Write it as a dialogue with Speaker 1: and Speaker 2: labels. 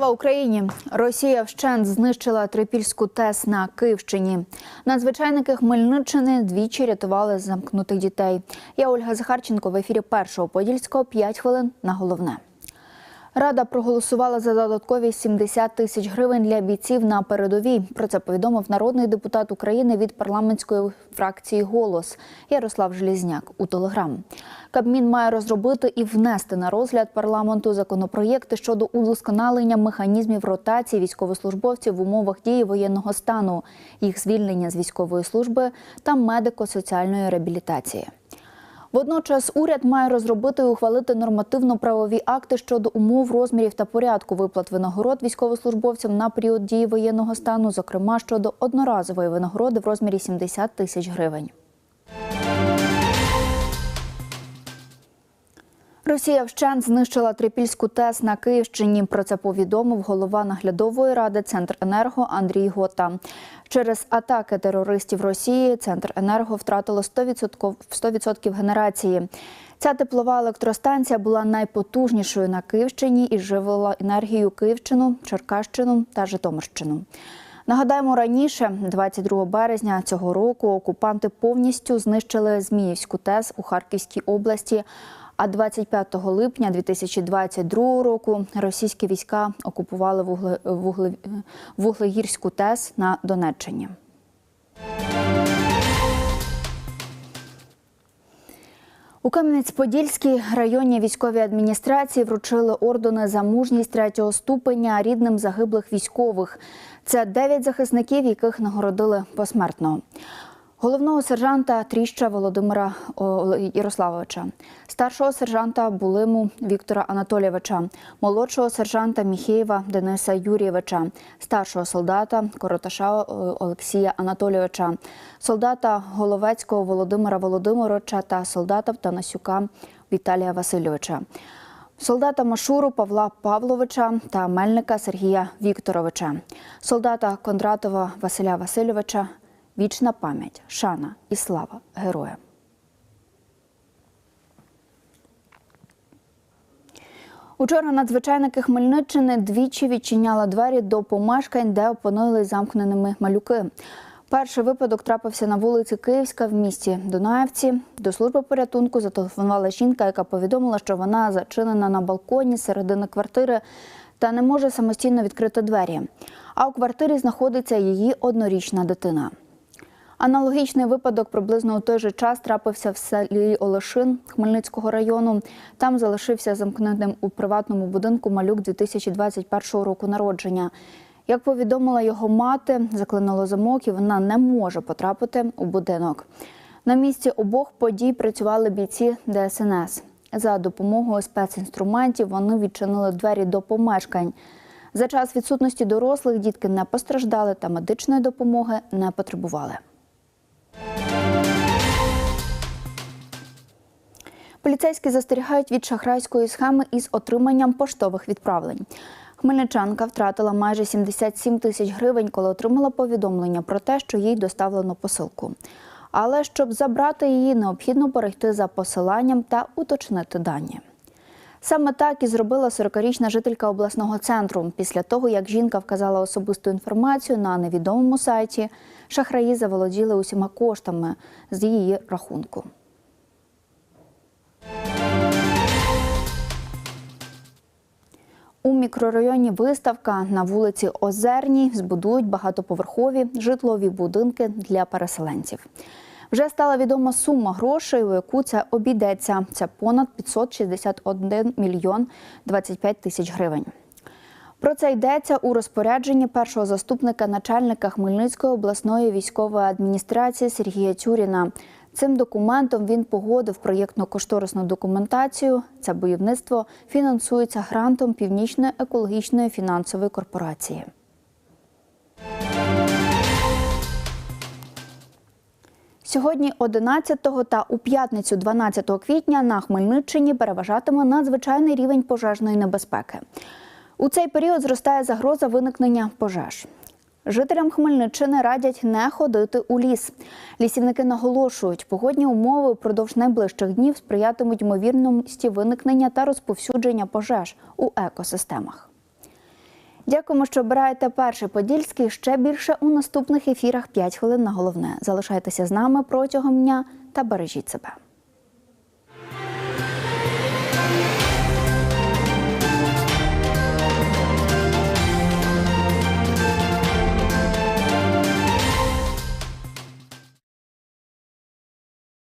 Speaker 1: Слава Україні! Росія вщент знищила трипільську ТЕС на Київщині. Надзвичайники Хмельниччини двічі рятували замкнутих дітей. Я Ольга Захарченко в ефірі першого подільського 5 хвилин на головне. Рада проголосувала за додаткові 70 тисяч гривень для бійців на передовій. Про це повідомив народний депутат України від парламентської фракції Голос Ярослав Желізняк у Телеграм. Кабмін має розробити і внести на розгляд парламенту законопроєкти щодо удосконалення механізмів ротації військовослужбовців в умовах дії воєнного стану, їх звільнення з військової служби та медико-соціальної реабілітації. Водночас уряд має розробити і ухвалити нормативно-правові акти щодо умов, розмірів та порядку виплат винагород військовослужбовцям на період дії воєнного стану, зокрема щодо одноразової винагороди в розмірі 70 тисяч гривень. Росія вщент знищила трипільську ТЕС на Київщині. Про це повідомив голова наглядової ради Центренерго Андрій Гота. Через атаки терористів Росії Центренерго втратило 100%, 100% генерації. Ця теплова електростанція була найпотужнішою на Київщині і живила енергію Київщину, Черкащину та Житомирщину. Нагадаємо, раніше, 22 березня цього року, окупанти повністю знищили Зміївську ТЕС у Харківській області. А 25 липня 2022 року російські війська окупували вугле, вугле, Вуглегірську ТЕС на Донеччині. У Кам'янець-Подільській районній військовій адміністрації вручили ордени за мужність третього ступеня рідним загиблих військових. Це дев'ять захисників, яких нагородили посмертно. Головного сержанта Тріща Володимира Ярославовича, старшого сержанта Булиму Віктора Анатолійовича, молодшого сержанта Міхеєва Дениса Юрійовича, старшого солдата Короташа Олексія Анатолійовича, солдата Головецького Володимира Володимировича та солдата Танасюка Віталія Васильовича. Солдата Машуру Павла Павловича та мельника Сергія Вікторовича, солдата Кондратова Василя Васильовича, Вічна пам'ять, шана і слава героям. Учора надзвичайники Хмельниччини двічі відчиняли двері до помешкань, де опинились замкненими малюки. Перший випадок трапився на вулиці Київська в місті Дунаєвці. До служби порятунку зателефонувала жінка, яка повідомила, що вона зачинена на балконі середини квартири та не може самостійно відкрити двері. А у квартирі знаходиться її однорічна дитина. Аналогічний випадок приблизно у той же час трапився в селі Олешин Хмельницького району. Там залишився замкненим у приватному будинку малюк 2021 року народження. Як повідомила його мати, заклинуло замок і вона не може потрапити у будинок. На місці обох подій працювали бійці ДСНС. За допомогою спецінструментів вони відчинили двері до помешкань. За час відсутності дорослих дітки не постраждали та медичної допомоги не потребували. Поліцейські застерігають від шахрайської схеми із отриманням поштових відправлень. Хмельничанка втратила майже 77 тисяч гривень, коли отримала повідомлення про те, що їй доставлено посилку. Але щоб забрати її, необхідно перейти за посиланням та уточнити дані. Саме так і зробила 40-річна жителька обласного центру. Після того, як жінка вказала особисту інформацію на невідомому сайті, шахраї заволоділи усіма коштами з її рахунку. Мікрорайоні виставка на вулиці Озерній збудують багатоповерхові житлові будинки для переселенців. Вже стала відома сума грошей, у яку це обійдеться. Це понад 561 мільйон 25 тисяч гривень. Про це йдеться у розпорядженні першого заступника начальника Хмельницької обласної військової адміністрації Сергія Тюріна. Цим документом він погодив проєктно-кошторисну документацію. Це будівництво фінансується грантом Північної екологічної фінансової корпорації. Сьогодні 11 та у п'ятницю 12 квітня на Хмельниччині переважатиме надзвичайний рівень пожежної небезпеки. У цей період зростає загроза виникнення пожеж. Жителям Хмельниччини радять не ходити у ліс. Лісівники наголошують, погодні умови впродовж найближчих днів сприятимуть ймовірності виникнення та розповсюдження пожеж у екосистемах. Дякуємо, що обираєте перший подільський. Ще більше у наступних ефірах 5 хвилин на головне. Залишайтеся з нами протягом дня та бережіть себе.